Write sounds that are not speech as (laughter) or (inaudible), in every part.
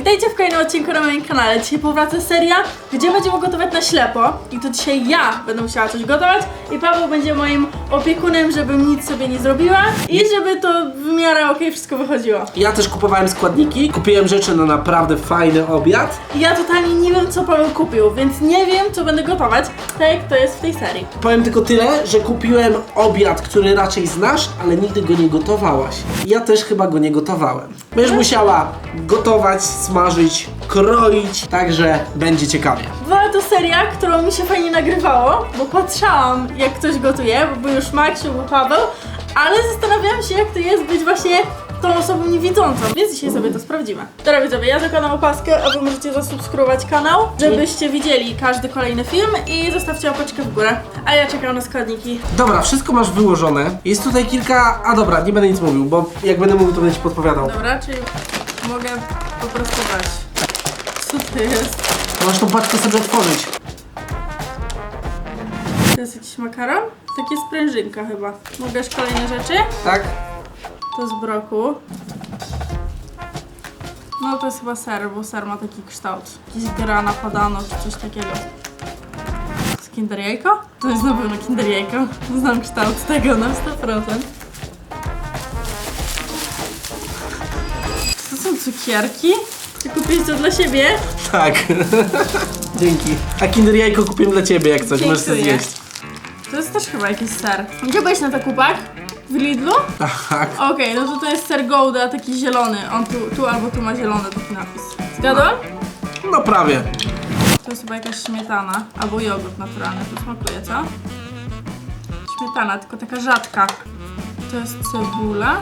witajcie w kolejnym odcinku na moim kanale. Dzisiaj powraca seria, gdzie będziemy gotować na ślepo. I to dzisiaj ja będę musiała coś gotować i Paweł będzie moim opiekunem, żebym nic sobie nie zrobiła i żeby to w miarę okej wszystko wychodziło. Ja też kupowałem składniki, kupiłem rzeczy na naprawdę fajny obiad. I ja totalnie nie wiem, co Paweł kupił, więc nie wiem, co będę gotować, tak jak to jest w tej serii. Powiem tylko tyle, że kupiłem obiad, który raczej znasz, ale nigdy go nie gotowałaś. Ja też chyba go nie gotowałem. Będziesz musiała gotować, smażyć, kroić, także będzie ciekawie. Była to seria, którą mi się fajnie nagrywało, bo patrzałam, jak ktoś gotuje, bo był już Maksiu, był Paweł, ale zastanawiałam się, jak to jest być właśnie tą osobą niewidzącą, więc dzisiaj sobie to sprawdzimy. Dobra widzowie, ja zakładam opaskę, a wy możecie zasubskrybować kanał, żebyście widzieli każdy kolejny film i zostawcie opaczkę w górę. A ja czekam na składniki. Dobra, wszystko masz wyłożone. Jest tutaj kilka... A dobra, nie będę nic mówił, bo jak będę mówił, to będę ci podpowiadał. Dobra, czyli mogę po prostu brać. Co to jest? Masz tą paczkę sobie otworzyć. To jest jakiś makaron? Takie sprężynka chyba. Mogę już kolejne rzeczy? Tak? To z broku. No to jest chyba ser, bo ser ma taki kształt. Jakiś grana padano czy coś takiego. To jest kinder jajko? To jest na pewno kinder jajko. Znam kształt tego na 100%. Cukierki? Czy kupiłeś to dla siebie? Tak. (laughs) Dzięki. A kinder jajko kupiłem dla ciebie, jak coś, możesz sobie Dziękuję. zjeść. To jest też chyba jakiś ser. Gdzie byłeś na zakupach? W Lidlu? Tak. Okej, no to to jest ser Gouda, taki zielony. On tu, tu albo tu ma zielony taki napis. Zgadłam? No prawie. To jest chyba jakaś śmietana, albo jogurt naturalny, to smakuje, co? Śmietana, tylko taka rzadka. To jest cebula.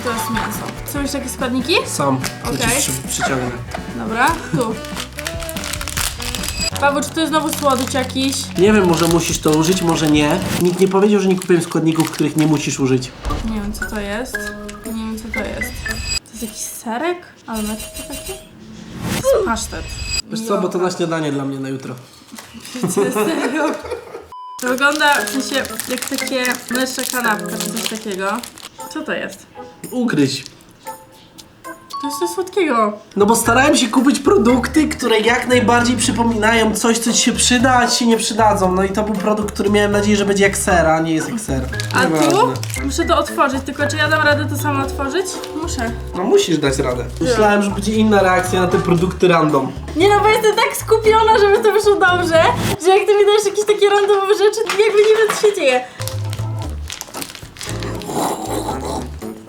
I to jest mięso. Są jeszcze jakieś składniki? Ci Okej. przy, przyciągnę. Dobra, tu. Paweł, czy to jest znowu słodycz jakiś? Nie wiem, może musisz to użyć, może nie. Nikt nie powiedział, że nie kupiłem składników, których nie musisz użyć. Nie wiem, co to jest. Nie wiem, co to jest. To jest jakiś serek? Ale na to taki? To jest pasztet. Wiesz co, bo to na śniadanie dla mnie na jutro. Wiecie, serio? To wygląda w sensie jak takie mleczna kanapka czy coś takiego. Co to jest? Ugryź. To jest coś słodkiego. No bo starałem się kupić produkty, które jak najbardziej przypominają coś, co ci się przyda, a ci się nie przydadzą. No i to był produkt, który miałem nadzieję, że będzie jak ser, a nie jest jak ser. A tu muszę to otworzyć, tylko czy ja dam radę to samo otworzyć? Muszę. No musisz dać radę. Myślałem, że będzie inna reakcja na te produkty random. Nie no, bo jestem tak skupiona, żeby to wyszło dobrze, że jak ty mi dajesz jakieś takie randomowe rzeczy, to jakby nie wiem co się dzieje.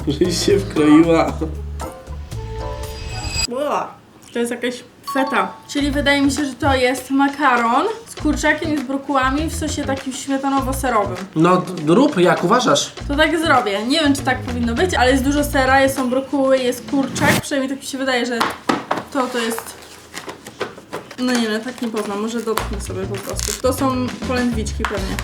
Żeś się wkroiła. Ua, To jest jakaś feta. Czyli wydaje mi się, że to jest makaron z kurczakiem i z brokułami w sosie takim śmietanowo-serowym. No d- rób jak uważasz. To tak zrobię. Nie wiem, czy tak powinno być, ale jest dużo sera, jest są brokuły, jest kurczak. Przynajmniej tak mi się wydaje, że to to jest... No nie, no tak nie poznam. Może dotknę sobie po prostu. To są polędwiczki pewnie.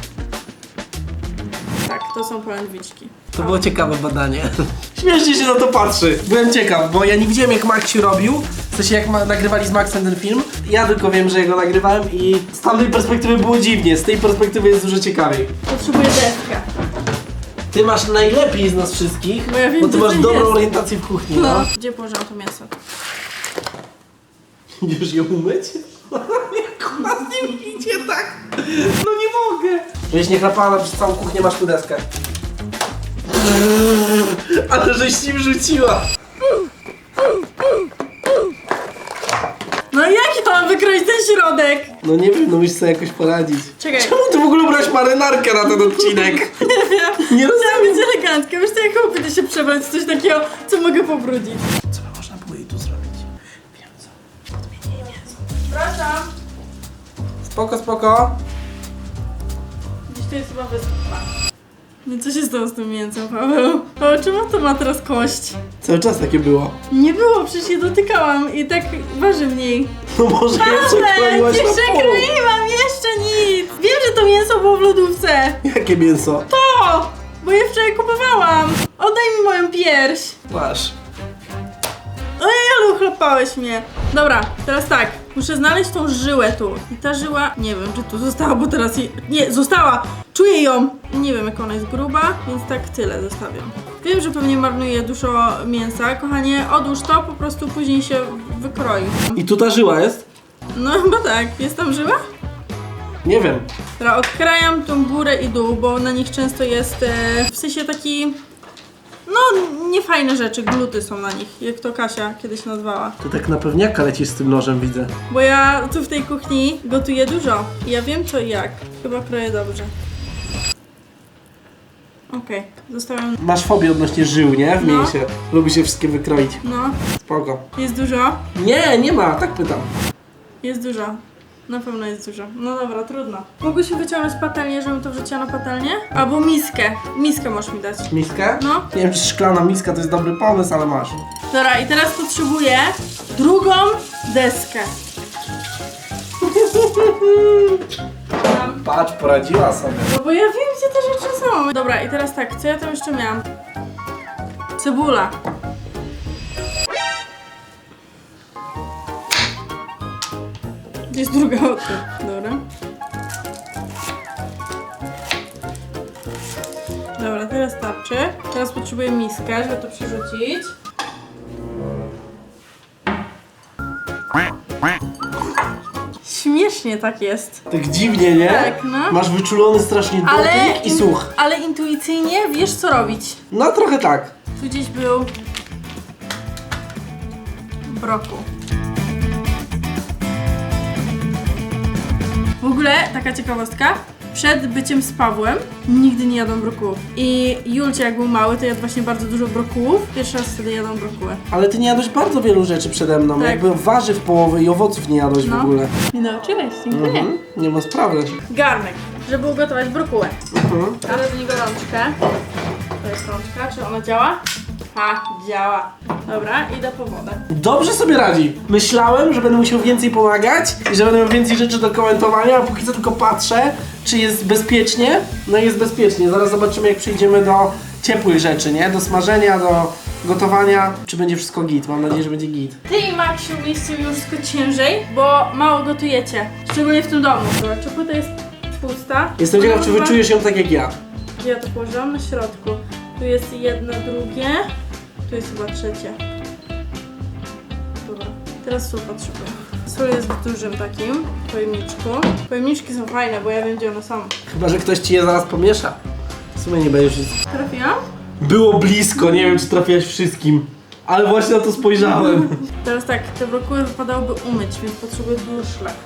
Tak, to są polędwiczki. To było ciekawe badanie. (laughs) Śmiesznie się na to patrzy. Byłem ciekaw, bo ja nie widziałem jak Maxi robił. W sensie jak ma, nagrywali z Maxem ten film. Ja tylko wiem, że ja go nagrywałem i z tamtej perspektywy było dziwnie. Z tej perspektywy jest dużo ciekawiej. Potrzebuję deskę. Ty masz najlepiej z nas wszystkich, Bo ja wiem, bo ty gdzie masz to dobrą jest. orientację w kuchni, no. No. Gdzie położyłam to mięso? (laughs) Idziesz je umyć? (laughs) Jak ona z nim idzie tak? No nie mogę. Żeś nie chrapała przez całą kuchnię, masz tu deskę. Ale żeś nim rzuciła. No jak ja mam wykroić ten środek? No nie wiem, no musisz sobie jakoś poradzić. Czekaj. Czemu ty w ogóle brałeś marynarkę na ten odcinek? Nie wiem. Nie Chciałam rozumiem. być elegancka. Wiesz co, jak chłopie się przebrać w coś takiego, co mogę pobrudzić. Co by można było jej tu zrobić? Wiem co. Odmienię jej mięso. Przepraszam. Spoko, spoko. Gdzieś tu jest chyba wyspa. No co się stało z tym mięsem, Paweł? O, czemu to ma teraz kość? Cały czas takie było. Nie było, przecież je dotykałam i tak waży mniej. No może jeszcze kroiłaś nie na pół. przekroiłam jeszcze nic! Wiem, że to mięso było w lodówce. Jakie mięso? To! Bo je wczoraj kupowałam. Oddaj mi moją pierś. Masz. Ojej, ale uchlapałeś mnie. Dobra, teraz tak. Muszę znaleźć tą żyłę tu. I ta żyła, nie wiem, czy tu została, bo teraz jej... Nie, została! Czuję ją! Nie wiem, jak ona jest gruba, więc tak tyle zostawiam. Wiem, że pewnie marnuje dużo mięsa. Kochanie, odłóż to, po prostu później się wykroi. I tu ta żyła jest? No chyba tak. Jest tam żyła? Nie wiem. Dobra, odkrajam tą górę i dół, bo na nich często jest e, w sensie taki. No, niefajne rzeczy, gluty są na nich, jak to Kasia kiedyś nazwała. Ty tak na pewniaka lecisz z tym nożem, widzę. Bo ja tu w tej kuchni gotuję dużo i ja wiem co i jak. Chyba kroję dobrze. Okej, zostawiam. Masz fobię odnośnie żył, nie? W No. mięsie. Lubi się wszystkie wykroić. No, Spoko. jest dużo. Nie, nie ma, tak pytam. Jest dużo. Na pewno jest dużo. No dobra, trudno. Się wyciągnąć patelnię, żebym to wrzuciła na patelnię? Albo miskę. Miskę możesz mi dać. Miskę? No. Nie wiem, czy szklana miska to jest dobry pomysł, ale masz. Dobra, i teraz potrzebuję drugą deskę. Patrz, poradziła sobie. No bo ja wiem, gdzie te rzeczy są. Dobra, i teraz tak, co ja tam jeszcze miałam? Cebula. Jest druga oto? Dobra. Dobra, teraz starczy. Teraz potrzebuję miskę, żeby to przerzucić. Śmiesznie tak jest. Tak dziwnie, nie? Tak, no. Masz wyczulony strasznie dotyk Ale, i słuch. ale intuicyjnie wiesz co robić. No trochę tak. Tu gdzieś był broku. W ogóle taka ciekawostka. Przed byciem z Pawłem nigdy nie jadłem brokułów. I Julcia jak był mały, to jadł właśnie bardzo dużo brokułów. Pierwszy raz wtedy jadłem brokuły. Ale ty nie jadłeś bardzo wielu rzeczy przede mną. Tak. Jakby warzyw połowy i owoców nie jadłeś w No. ogóle. Nie nauczyłeś, dziękuję. Mhm. Nie ma sprawy. Garnek, żeby ugotować brokułę. Mhm. Ale do niego rączkę. To jest rączka, czy ona działa? Ha, działa. Dobra, idę po wodę. Dobrze sobie radzi. Myślałem, że będę musiał więcej pomagać i że będę miał więcej rzeczy do komentowania, a póki co tylko patrzę, czy jest bezpiecznie. No jest bezpiecznie. Zaraz zobaczymy, jak przejdziemy do ciepłych rzeczy, nie? Do smażenia, do gotowania. Czy będzie wszystko git? Mam nadzieję, że będzie git. Ty i Maksiu mieliście już wszystko ciężej, bo mało gotujecie. Szczególnie w tym domu. Dobra, płyta jest pusta? Jestem ciekaw, czy wyczujesz ją tak jak ja. Ja to położyłam? Na środku. Tu jest jedno, drugie. Tu jest chyba trzecie. Dobra, teraz sól potrzebuję. Sól jest w dużym takim pojemniczku. Pojemniczki są fajne, bo ja wiem, gdzie one są. Chyba, że ktoś ci je zaraz pomiesza. W sumie nie będziesz... Trafiłam? Było blisko, nie wiem, czy trafiłaś wszystkim. Ale właśnie na to spojrzałem. (laughs) Teraz tak, te brokuły wypadałoby umyć, więc potrzebuję. Myślałam,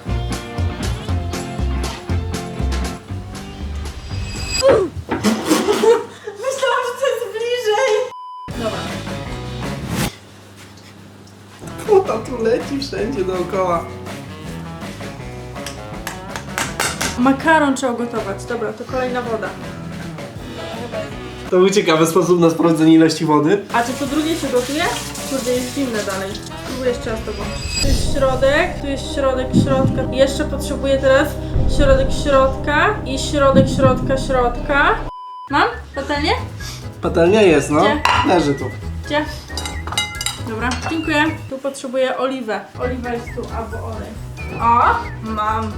Puta tu leci wszędzie dookoła. Makaron trzeba ugotować. Dobra, to kolejna woda. To był ciekawy sposób na sprawdzenie ilości wody. A czy to drugie się gotuje? Kurde, jest zimne dalej. Spróbuję jeszcze raz to włączyć. Tu jest środek, tu jest środek środka. I Jeszcze potrzebuję teraz środek środka i środek środka środka. Mam? Patelnię? Patelnia jest, no. Gdzie? Leży tu. Gdzie? Dobra, dziękuję. Tu potrzebuję oliwę. Oliwa jest tu, albo olej. O, mam.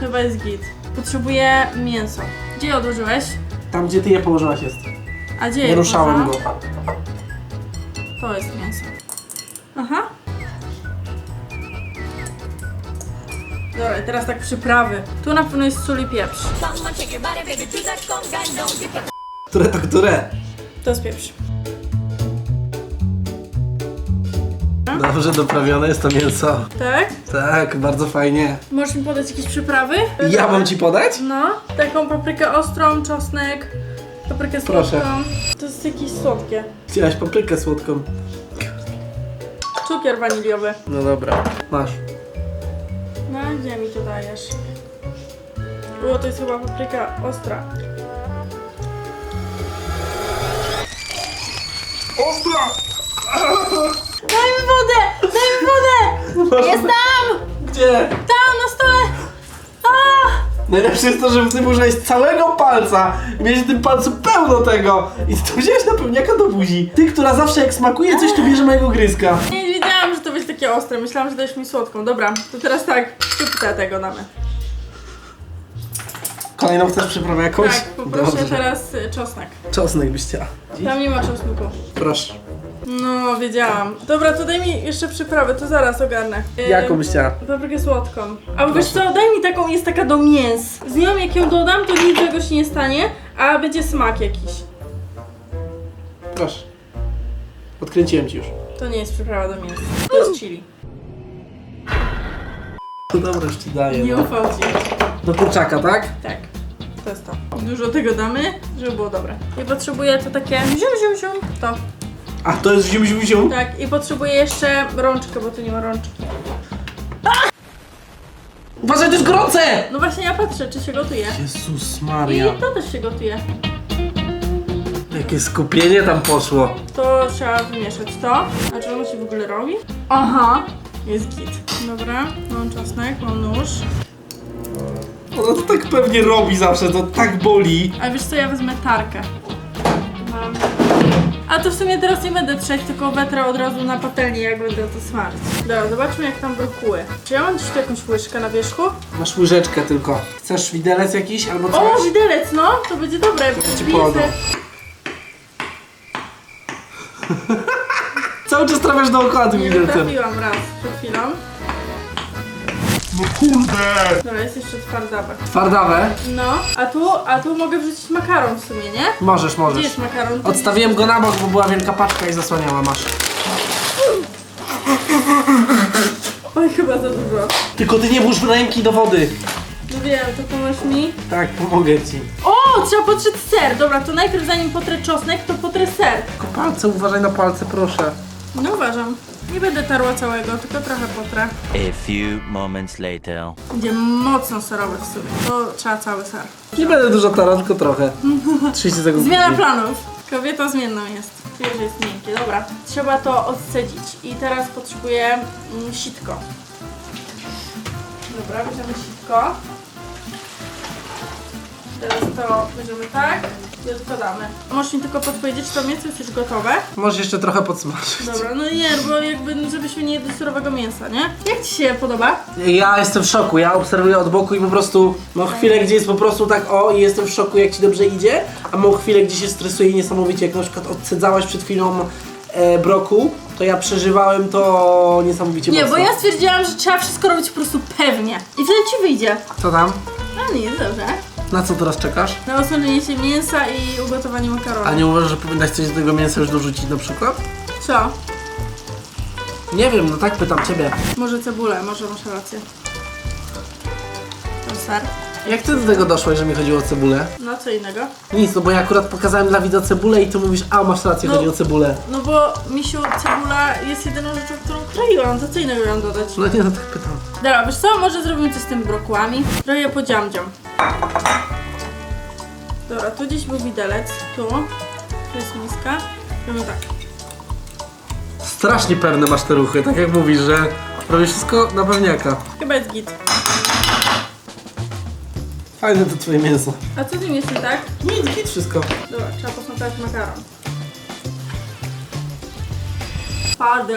Chyba jest git. Potrzebuję mięso. Gdzie je odłożyłeś? Tam, gdzie ty je położyłaś jest. A gdzie je Nie ruszałem go. położyłam? To jest mięso. Aha. Dobra, i teraz tak przyprawy. Tu na pewno jest sól i pieprz. Które to które? To jest pieprz. Dobrze doprawione jest to mięso. Tak? Tak, bardzo fajnie. Możesz mi podać jakieś przyprawy? Ja mam ci podać? No, taką paprykę ostrą, czosnek, paprykę Proszę. słodką. To jest jakieś słodkie. Chciałaś paprykę słodką. Cukier waniliowy. No dobra. Masz. No, gdzie mi to dajesz? O, to jest chyba papryka ostra. Ostra! Daj mi wodę! Daj mi wodę! Jest tam! Gdzie? Tam, na stole! A! Najlepsze jest to, że ty użyłeś całego palca miałeś w tym palcu pełno tego. I to wziąłeś na pewniaka do buzi. Ty, która zawsze jak smakuje coś, to bierze mojego gryzka. Nie wiedziałam, że to będzie takie ostre. Myślałam, że dajesz mi słodką. Dobra, to teraz tak, szczyptę tego damy. fajną chcesz przyprawę jakąś? Tak, poproszę Dobrze. teraz y, czosnek. Czosnek byś chciała. Tam nie ma czosnku. Proszę. No, wiedziałam. Dobra, to daj mi jeszcze przyprawę, to zaraz ogarnę. Y, Jaką byś chciała? Paprykę słodką. A wiesz co, daj mi taką, jest taka do mięs. Z nią jak ją dodam, to nic złego się nie stanie, a będzie smak jakiś. Proszę. Odkręciłem ci już. To nie jest przyprawa do mięs. To jest chili. No dobra, już ci daję. Nie No. ufał ci. Do kurczaka, tak? Tak. To jest to. Dużo tego damy, żeby było dobre. I potrzebuję to takie zium, zium, zium. To. A to jest zium, zium, zium. Tak, i potrzebuję jeszcze rączkę, bo tu nie ma rączki. Uważaj, to jest gorące! No właśnie ja patrzę, czy się gotuje. Jezus I Maria. to też się gotuje. Jakie skupienie tam poszło. To trzeba wymieszać to. A czy ono się w ogóle robi? Aha, jest git. Dobra, mam czosnek, mam nóż. Ona to tak pewnie robi zawsze, to tak boli. A wiesz co, ja wezmę tarkę. Mam. A to w sumie teraz nie będę trzeć, tylko wetrę od razu na patelnię, jak będę to smażyć. Dobra, zobaczmy jak tam brokuły. Czy ja mam gdzieś tu jakąś łyżkę na wierzchu? Masz łyżeczkę tylko. Chcesz widelec jakiś albo coś? O, widelec, no! To będzie dobre. Ja ci (laughs) Cały czas trafiasz dookoła tym Nie widelcem. trafiłam raz przed chwilą. No kurde! Dobra, jest jeszcze twardawe. Twardawe? No, a tu, a tu mogę wrzucić makaron w sumie, nie? Możesz, Gdzie możesz. jest makaron? Odstawiłem go na bok, bo była wielka paczka i zasłaniała, masz. Oj, chyba za dużo. Tylko ty nie włóż ręki do wody. No wiem, to pomóż mi. Tak, pomogę ci. O, trzeba potrzeć ser. Dobra, to najpierw zanim potrę czosnek, to potrę ser. Tylko palce, uważaj na palce, proszę. No uważam. Nie będę tarła całego, tylko trochę potrę. A few moments later. Będzie mocno serowe w sumie. To trzeba cały ser. Nie będę dużo tarał, tylko trochę. 30 sekund. Zmiana planów. Kobieta zmienną jest. Czuję, że jest miękkie. Dobra, trzeba to odcedzić. I teraz potrzebuję mm, sitko. Dobra, bierzemy sitko. Teraz to bierzemy tak i odkładamy. Możesz mi tylko podpowiedzieć, czy to mięso jest już gotowe? Możesz jeszcze trochę podsmażyć. Dobra, no nie, bo jakby, no żebyśmy nie jedli surowego mięsa, nie? Jak Ci się podoba? Ja jestem w szoku, ja obserwuję od boku i po prostu mam chwilę, gdzie jest po prostu tak o i jestem w szoku jak ci dobrze idzie, a mam chwilę, gdzie się stresuję niesamowicie, jak na przykład odcedzałaś przed chwilą e, broku, to ja przeżywałem to niesamowicie Nie, mocno. bo ja stwierdziłam, że trzeba wszystko robić po prostu pewnie. I wtedy Ci wyjdzie. Co tam? A nie, dobrze. Na co teraz czekasz? Na się mięsa i ugotowanie makaronu. A nie uważasz, że powinnaś coś do tego mięsa już dorzucić na przykład? Co? Nie wiem, no tak pytam ciebie. Może cebulę, może masz rację. To ser. Jak ty do tego doszłaś, że mi chodziło o cebulę? No co innego? Nic, no bo ja akurat pokazałem dla widza cebulę i ty mówisz, a masz rację, No. chodzi o cebulę. No bo, misiu, cebula jest jedyną rzeczą, którą kroiłam. To co innego ją dodać? No nie, no tak pytam. Dobra, wiesz co? Może zrobimy coś z tymi brokułami. Trochę je podziamdziam. Dobra, tu gdzieś był widelec. Tu. Tu jest miska. Robimy tak. Strasznie pewne masz te ruchy, tak jak mówisz, że robisz wszystko na pewniaka. Chyba jest git. Fajne to twoje mięso. A co z nim jest nie tak? Nic, nic wszystko. Dobra, trzeba posmakować makaron. Twardy.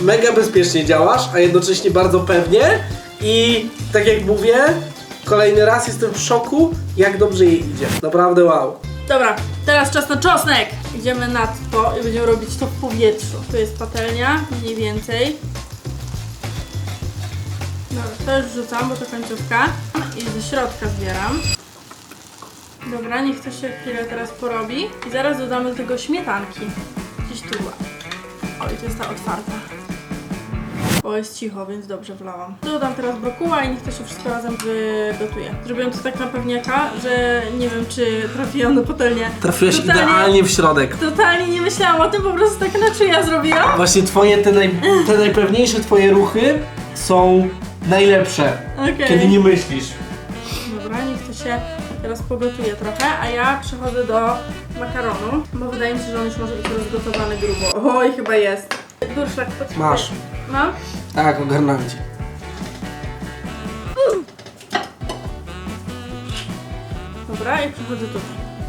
Mega bezpiecznie działasz, a jednocześnie bardzo pewnie i tak jak mówię, kolejny raz jestem w szoku, jak dobrze jej idzie. Naprawdę wow. Dobra, teraz czas na czosnek! Idziemy nad to i będziemy robić to w powietrzu. Tu jest patelnia, mniej więcej. Dobra, to już wrzucam, bo to końcówka. I ze środka zbieram. Dobra, niech to się chwilę teraz porobi. I zaraz dodamy do tego śmietanki. Gdzieś tu była. O, i to jest ta otwarta. O, jest cicho, więc dobrze wlałam. Dodam teraz brokuła i niech to się wszystko razem wygotuje. Zrobiłem to tak na pewniaka, że nie wiem, czy trafiłam na patelnię. Trafiłeś Totalnie- idealnie w środek. Totalnie nie myślałam o tym, po prostu tak na czuja zrobiłam. Właśnie twoje, te, naj, te najpewniejsze twoje ruchy są najlepsze, Okej. kiedy nie myślisz. Dobra, niech to się teraz pogotuje trochę, a ja przechodzę do makaronu, bo wydaje mi się, że on już może być rozgotowany grubo. Oj, chyba jest. Durszlak, potrzebuję. Masz. Mam? Tak, ogarnąłem cię. Dobra, i przechodzę tutaj.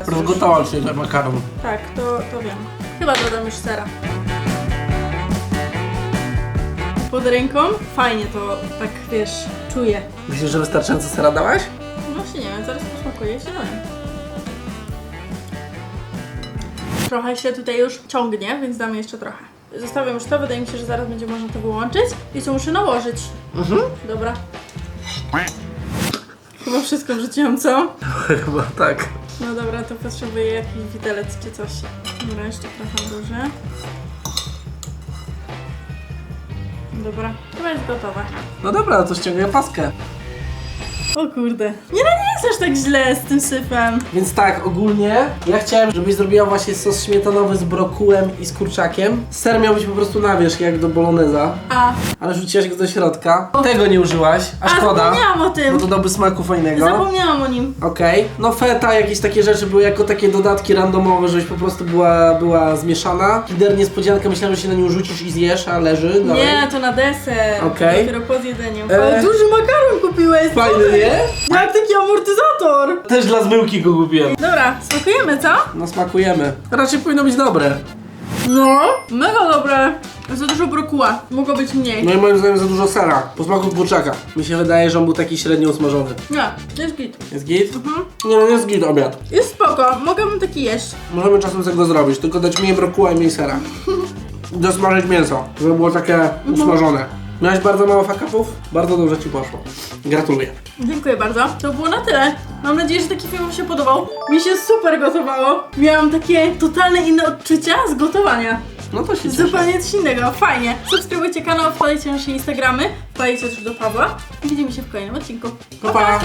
Rozgotowałem się ten makaron. Tak, to, to wiem. Chyba dodam już sera. Pod ręką fajnie to tak, wiesz, czuję. Myślisz, że wystarczająco sera dałaś? No właśnie nie wiem, zaraz posmakuję. zielonym. Trochę się tutaj już ciągnie, więc damy jeszcze trochę. Zostawiam już to, wydaje mi się, że zaraz będzie można to wyłączyć. I co muszę nałożyć. Mhm. Dobra. Chyba wszystko wrzuciłam, co? (laughs) Chyba tak. No dobra, to potrzebuję jakiś widelec czy coś. Dobra, jeszcze trochę duży. Dobra, chyba jest gotowe. No dobra, to ściągaj paskę. O kurde. Nie, no nie jest aż tak źle z tym syfem. Więc tak, ogólnie ja chciałem, żebyś zrobiła właśnie sos śmietanowy z brokułem i z kurczakiem. Ser miał być po prostu na wierzch, jak do boloneza, A, ale rzuciłaś go do środka. Tego nie użyłaś, a a szkoda, zapomniałam o bo tym. to dałby smaku fajnego. Zapomniałam o nim. Okej, no feta, jakieś takie rzeczy były jako takie dodatki randomowe, żebyś po prostu była, była zmieszana. Kider niespodzianka, myślałem, że się na nią rzucisz i zjesz, a leży. dalej. Nie, to na deser. Okej. Dopiero po zjedzeniu. E. Ale duży makaron kupiłeś. Fajny, nie? Jak taki amortyzator. Też dla zmyłki go kupiłem. Dobra, smakujemy, co? No smakujemy. Raczej powinno być dobre. No. Mega dobre. Za dużo brokuła. Mogło być mniej. No i moim zdaniem za dużo sera. Po smaku kurczaka. Mi się wydaje, że on był taki średnio usmażony. Nie, jest git. Jest git? Mhm. Nie no, jest git obiad. Jest spoko, mogłabym taki jeść. Możemy czasem z tego zrobić, tylko dać mniej brokuła i mniej sera. (laughs) Dosmażyć mięso, żeby było takie usmażone. Miałeś bardzo mało fakapów? Bardzo dobrze ci poszło. Gratuluję. Dziękuję bardzo. To było na tyle. Mam nadzieję, że taki film Wam się podobał. Mi się super gotowało. Miałam takie totalne inne odczucia z gotowania. No to się cieszę. Zupełnie coś innego, fajnie. Subskrybujcie kanał, wpadajcie na nasze Instagramy, wpadajcie też do Pawła. I widzimy się w kolejnym odcinku. Pa, pa.